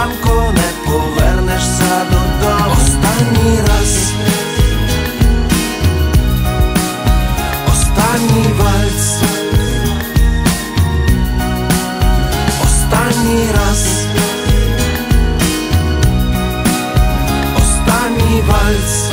ранку не повернешся додому. Останній раз. Останній вальс. Останній раз. Останній вальс.